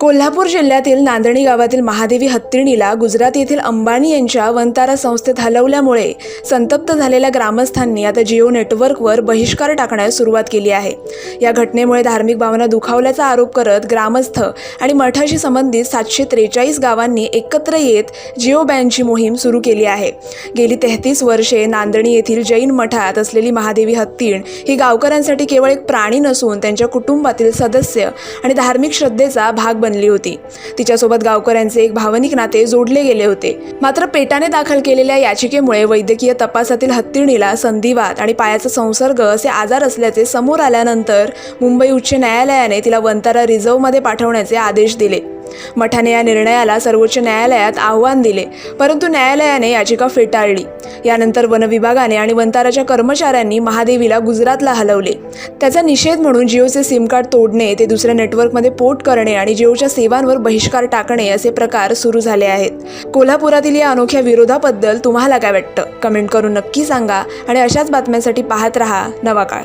कोल्हापूर जिल्ह्यातील नांदणी गावातील महादेवी हत्तीणीला गुजरात येथील अंबानी यांच्या वंतारा संस्थेत हलवल्यामुळे संतप्त झालेल्या ग्रामस्थांनी आता जिओ नेटवर्कवर बहिष्कार टाकण्यास सुरुवात केली आहे. या घटनेमुळे धार्मिक भावना दुखावल्याचा आरोप करत ग्रामस्थ आणि मठाशी संबंधित सातशे त्रेचाळीस गावांनी एकत्र येत जिओ बॅनची मोहीम सुरू केली आहे. गेली तेहतीस वर्षे नांदणी येथील जैन मठात असलेली महादेवी हत्तीण ही गावकऱ्यांसाठी केवळ एक प्राणी नसून त्यांच्या कुटुंबातील सदस्य आणि धार्मिक श्रद्धेचा भाग बनली होती. तिच्यासोबत गावकऱ्यांचे एक भावनिक नाते जोडले गेले होते. मात्र पेटाने दाखल केलेल्या याचिकेमुळे वैद्यकीय तपासातील हत्तीणीला संधिवात आणि पायाचा संसर्ग असे आजार असल्याचे समोर आल्यानंतर मुंबई उच्च न्यायालयाने तिला वंतारा रिझर्व्हमध्ये पाठवण्याचे आदेश दिले. मठाने या निर्णयाला सर्वोच्च न्यायालयात आव्हान दिले परंतु न्यायालयाने याचिका फेटाळली. यानंतर वनविभागाने आणि वंताराच्या कर्मचाऱ्यांनी महादेवीला गुजरातला हलवले. त्याचा निषेध म्हणून जिओचे सिम कार्ड तोडणे ते दुसऱ्या नेटवर्कमध्ये पोर्ट करणे आणि जिओच्या सेवांवर बहिष्कार टाकणे असे प्रकार सुरू झाले आहेत. कोल्हापुरातील या अनोख्या विरोधाबद्दल तुम्हाला काय वाटतं? कमेंट करून नक्की सांगा आणि अशाच बातम्यांसाठी पाहत रहा नवा काळ.